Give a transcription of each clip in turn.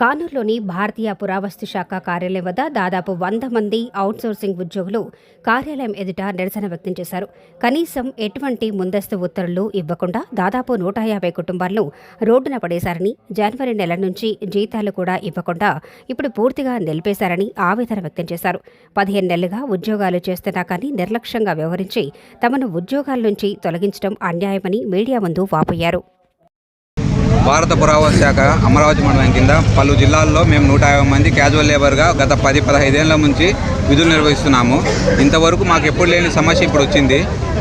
కానూరులోని భారతీయ పురావస్తు శాఖ కార్యాలయం వద్ద దాదాపు వంద మంది అవుట్సోర్సింగ్ ఉద్యోగులు కార్యాలయం ఎదుట నిరసన వ్యక్తం చేశారు. కనీసం ఎటువంటి ముందస్తు ఉత్తర్వులు ఇవ్వకుండా దాదాపు నూట యాభై కుటుంబాలను రోడ్డున పడేశారని జనవరి నెల నుంచి జీతాలు కూడా ఇవ్వకుండా ఇప్పుడు పూర్తిగా నిలిపేశారని ఆవేదన వ్యక్తం చేశారు. పదిహేను నెలలుగా ఉద్యోగాలు చేస్తున్నా కానీ నిర్లక్ష్యంగా వ్యవహరించి తమను ఉద్యోగాల నుంచి తొలగించడం అన్యాయమని మీడియా ముందు వాపోయారు. భారత పురావస్తు శాఖ అమరావతి మండలం కింద పలు జిల్లాల్లో మేము నూట యాభై మంది క్యాజువల్ లేబర్గా గత పది పదహైదేళ్ళ నుంచి విధులు నిర్వహిస్తున్నాము. ఇంతవరకు మాకు ఎప్పుడు లేని సమస్య ఇప్పుడు వచ్చింది.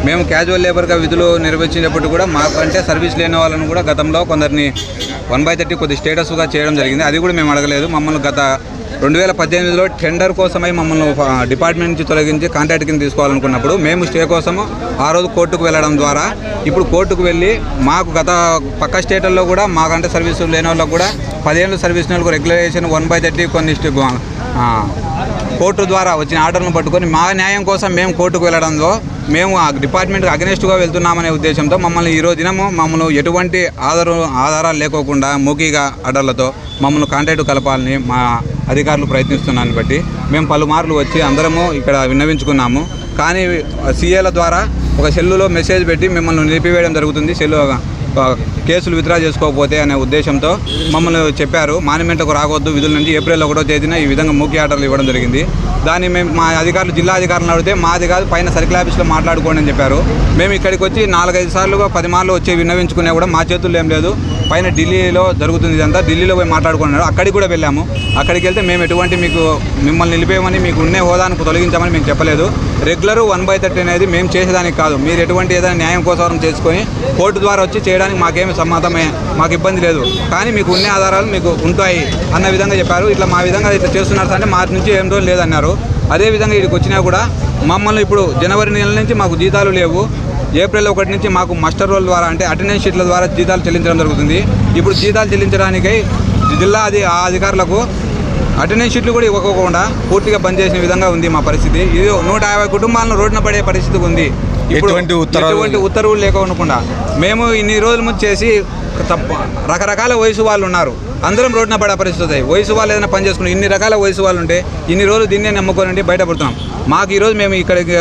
మేము క్యాజువల్ లేబర్గా విధులు నిర్వహించినప్పుడు కూడా మాకంటే సర్వీస్ లేని వాళ్ళను కూడా గతంలో కొందరిని వన్ బై థర్టీ కొద్ది స్టేటస్గా చేయడం జరిగింది. అది కూడా మేము అడగలేదు. మమ్మల్ని గత రెండు వేల పద్దెనిమిదిలో టెండర్ కోసమై మమ్మల్ని డిపార్ట్మెంట్ నుంచి తొలగించి కాంట్రాక్ట్ కింద తీసుకోవాలనుకున్నప్పుడు మేము స్టే కోసము ఆ రోజు కోర్టుకు వెళ్ళడం ద్వారా ఇప్పుడు కోర్టుకు వెళ్ళి మాకు గత పక్క స్టేట్లలో కూడా మాకంటే సర్వీసులు లేని వాళ్ళకు కూడా పదిహేను సర్వీస్ నెలకు రెగ్యులేషన్ వన్ బై థర్టీ కొన్ని కోర్టు ద్వారా వచ్చిన ఆర్డర్ను పట్టుకొని మా న్యాయం కోసం మేము కోర్టుకు వెళ్ళడంలో మేము ఆ డిపార్ట్మెంట్కి అగనెస్ట్గా వెళ్తున్నామనే ఉద్దేశంతో మమ్మల్ని ఈ రోజు దినము మమ్మల్ని ఎటువంటి ఆధార ఆధారాలు లేకోకుండా మూకీగా ఆర్డర్లతో మమ్మల్ని కాంటాక్ట్ కలపాలని మా అధికారులు ప్రయత్నిస్తున్నాను బట్టి మేము పలుమార్లు వచ్చి అందరము ఇక్కడ విన్నవించుకున్నాము. కానీ సీఏల ద్వారా ఒక సెల్లులో మెసేజ్ పెట్టి మిమ్మల్ని నిలిపివేయడం జరుగుతుంది. సెల్లు కేసులు విత్డ్రా చేసుకోకపోతే అనే ఉద్దేశంతో మమ్మల్ని చెప్పారు. మానిమెంట్కు రావద్దు విధుల నుంచి ఏప్రిల్ ఒకటో తేదీన ఈ విధంగా ముఖ్య ఆర్డర్లు ఇవ్వడం జరిగింది. దాన్ని మేము మా అధికారులు జిల్లా అధికారులను అడిగితే మాది కాదు పైన సర్కిల్ ఆఫీస్లో మాట్లాడుకోండి అని చెప్పారు. మేము ఇక్కడికి వచ్చి నాలుగైదు సార్లుగా పది మార్లు వచ్చి విన్నవించుకునే కూడా మా చేతుల్లో ఏం లేదు. పైన ఢిల్లీలో జరుగుతుంది ఇదంతా. ఢిల్లీలో పోయి మాట్లాడుకున్నారు. అక్కడికి కూడా వెళ్ళాము. అక్కడికి వెళ్తే మేము ఎటువంటి మీకు మిమ్మల్ని నిలిపేయమని మీకు ఉండే హోదాను తొలగించామని మేము చెప్పలేదు. రెగ్యులర్ వన్ బై థర్టీ అనేది మేము చేసేదానికి కాదు. మీరు ఎటువంటి ఏదైనా న్యాయం కోసం చేసుకొని కోర్టు ద్వారా వచ్చి చేయడానికి మాకేమి సమ్మతమే మాకు ఇబ్బంది లేదు. కానీ మీకు ఉన్న ఆధారాలు మీకు ఉంటాయి అన్న విధంగా చెప్పారు. ఇట్లా మా విధంగా ఇట్లా చేస్తున్నారు అంటే మా నుంచి ఏం రోజులు లేదన్నారు. అదే విధంగా ఇక్కడికి వచ్చినా కూడా మమ్మల్ని ఇప్పుడు జనవరి నెల నుంచి మాకు జీతాలు లేవు. ఏప్రిల్ ఒకటి నుంచి మాకు మస్టర్ రోల్ ద్వారా అంటే అటెండెన్స్ షీట్ల ద్వారా జీతాలు చెల్లించడం జరుగుతుంది. ఇప్పుడు జీతాలు చెల్లించడానికై జిల్లా అది ఆ అధికారులకు అటెండెన్స్ షీట్లు కూడా ఇవ్వకోకుండా పూర్తిగా బంద్ చేసిన విధంగా ఉంది మా పరిస్థితి. ఇది నూట యాభై కుటుంబాలను రోడ్డున పడే పరిస్థితి ఉంది. ఎటువంటి ఉత్తర్వులు- ఉత్తర్వులు లేకుండా మేము ఇన్ని రోజుల ముందు చేసి తప్ప రకరకాల వయసు వాళ్ళు ఉన్నారు. అందరం రోడ్డున పడే పరిస్థితి వయసు వాళ్ళు ఏదైనా పని చేసుకుని ఇన్ని రకాల వయసు వాళ్ళు ఉంటే ఇన్ని రోజులు దీన్నే నమ్ముకొని ఉండి బయటపడుతున్నాం. మాకు ఈరోజు మేము ఇక్కడికి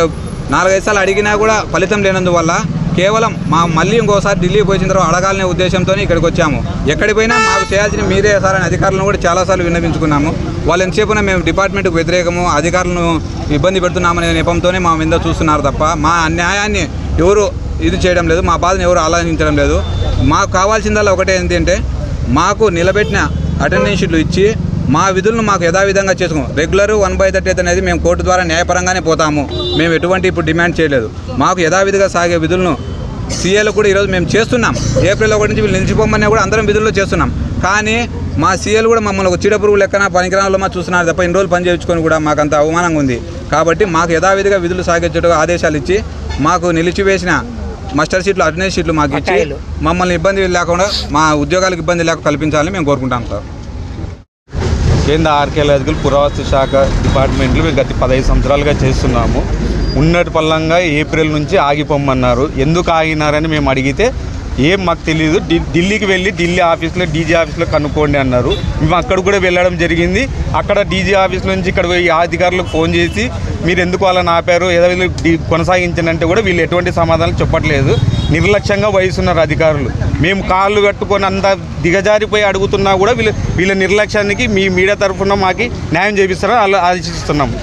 నాలుగైదు సార్లు అడిగినా కూడా ఫలితం లేనందువల్ల కేవలం మా మళ్ళీ ఇంకోసారి ఢిల్లీకి వచ్చిన తర్వాత అడగాలనే ఉద్దేశంతో ఇక్కడికి వచ్చాము. ఎక్కడికి పోయినా మాకు చేయాల్సిన మీరే సార్ అని అధికారులను కూడా చాలాసార్లు విన్నవించుకున్నాము. వాళ్ళు ఎంతసేపున మేము డిపార్ట్మెంట్కి వ్యతిరేకము అధికారులను ఇబ్బంది పెడుతున్నామనే నెపంతోనే మా మీద చూస్తున్నారు తప్ప మా న్యాయాన్ని ఎవరు ఇది చేయడం లేదు మా బాధను ఎవరు ఆలోచించడం లేదు. మాకు కావాల్సిందల్లా ఒకటే ఏంటంటే మాకు నిలబెట్టిన అటెండెన్స్ షీట్లు ఇచ్చి మా విధులను మాకు యథావిధంగా చేసుకోం. రెగ్యులర్ వన్ బై థర్టీ అనేది మేము కోర్టు ద్వారా న్యాయపరంగానే పోతాము. మేము ఎటువంటి ఇప్పుడు డిమాండ్ చేయలేదు. మాకు యథావిధిగా సాగే విధులను సీఏలు కూడా ఈరోజు మేము చేస్తున్నాం. ఏప్రిల్ ఒకటి నుంచి వీళ్ళు నిలిచిపోమని కూడా అందరం విధుల్లో చేస్తున్నాం. కానీ మా సీఏలు కూడా మమ్మల్ని ఒక చీడపురుగు లెక్కన పనికిరాలో మా చూస్తున్నారు తప్ప ఇన్ని రోజులు పని చేయించుకొని కూడా మాకు అంత అవమానంగా ఉంది. కాబట్టి మాకు యథావిధిగా విధులు సాగించడం ఆదేశాలు ఇచ్చి మాకు నిలిచివేసిన మాస్టర్ షీట్లు అటెండెన్స్ షీట్లు మాకు ఇచ్చి మమ్మల్ని ఇబ్బంది లేకుండా మా ఉద్యోగాలకు ఇబ్బంది లేకుండా కల్పించాలని మేము కోరుకుంటాం సార్. కేంద్ర ఆర్కియాలజికల్ పురావస్తు శాఖ డిపార్ట్మెంట్లు మేము గత పదహైదు సంవత్సరాలుగా చేస్తున్నాము. ఉన్నటి పల్లంగా ఏప్రిల్ నుంచి ఆగిపోమన్నారు. ఎందుకు ఆగినారని మేము అడిగితే ఏం మాకు తెలియదు ఢి- ఢిల్లీకి వెళ్ళి ఢిల్లీ ఆఫీస్లో డీజీ ఆఫీస్లో కనుక్కోండి అన్నారు. మేము అక్కడ కూడా వెళ్ళడం జరిగింది. అక్కడ డీజీ ఆఫీస్ నుంచి ఇక్కడ పోయి అధికారులకు ఫోన్ చేసి మీరు ఎందుకు వాళ్ళని ఆపారు? ఏదో వీళ్ళు కొనసాగించనంటే కూడా వీళ్ళు ఎటువంటి సమాధానం చెప్పట్లేదు. నిర్లక్ష్యంగా వహిస్తున్నారు అధికారులు. మేము కాళ్ళు కట్టుకొని అంత దిగజారిపోయి అడుగుతున్నా కూడా వీళ్ళు వీళ్ళ నిర్లక్ష్యానికి మీ మీడియా తరఫున మాకు న్యాయం చేపిస్తారని ఆలోచిస్తున్నాము.